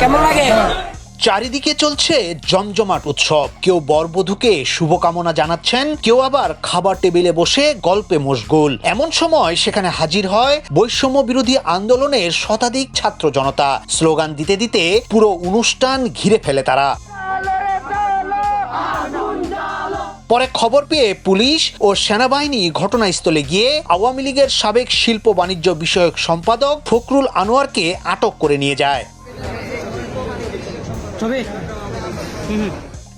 কেমন লাগে চারিদিকে চলছে জমজমাট উৎসব। কেউ বরবধূকে শুভকামনা জানাচ্ছেন, কেউ আবার খাবার টেবিলে বসে গল্পে মশগুল। এমন সময় সেখানে হাজির হয় বৈষম্য বিরোধী আন্দোলনের শতাধিক ছাত্র জনতা। স্লোগান দিতে দিতে পুরো অনুষ্ঠান ঘিরে ফেলে তারা। পরে খবর পেয়ে পুলিশ ও সেনাবাহিনী ঘটনাস্থলে গিয়ে আওয়ামী লীগের সাবেক শিল্প বাণিজ্য বিষয়ক সম্পাদক ফখরুল আনোয়ারকে আটক করে নিয়ে যায়।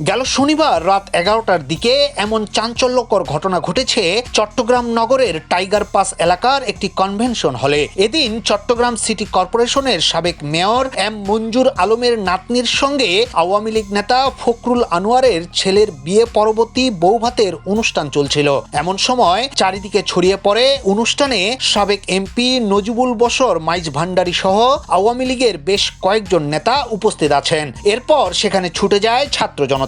গেল শনিবার রাত এগারোটার দিকে এমন চাঞ্চল্যকর ঘটনা ঘটেছে চট্টগ্রাম নগরের টাইগার পাস এলাকার একটি কনভেনশন হলে। এদিন চট্টগ্রাম সিটি কর্পোরেশনের সাবেক মেয়র এম মঞ্জুর আলমের নাতনির সঙ্গে আওয়ামী লীগ নেতা ফখরুল আনোয়ারের ছেলের বিয়ে পরবর্তী বৌভাতের অনুষ্ঠান চলছিল। এমন সময় চারিদিকে ছড়িয়ে পড়ে অনুষ্ঠানে সাবেক এমপি নজিবুল বসর মাইজ ভান্ডারী সহ আওয়ামী লীগের বেশ কয়েকজন নেতা উপস্থিত আছেন। এরপর সেখানে ছুটে যায় ছাত্র জনতা।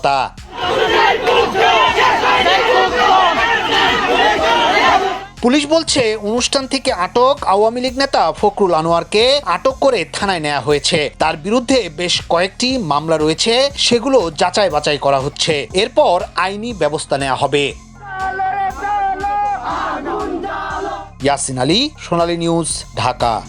পুলিশ বলছে, অনুষ্ঠান থেকে আটক আওয়ামী লীগ নেতা ফখরুল আনোয়ারকে আটক করে থানায় নেওয়া হয়েছে। তার বিরুদ্ধে বেশ কয়েকটি মামলা রয়েছে, সেগুলো যাচাই বাছাই করা হচ্ছে। এরপর আইনি ব্যবস্থা নেওয়া হবে। ইয়াসিন আলী, সোনালী নিউজ, ঢাকা।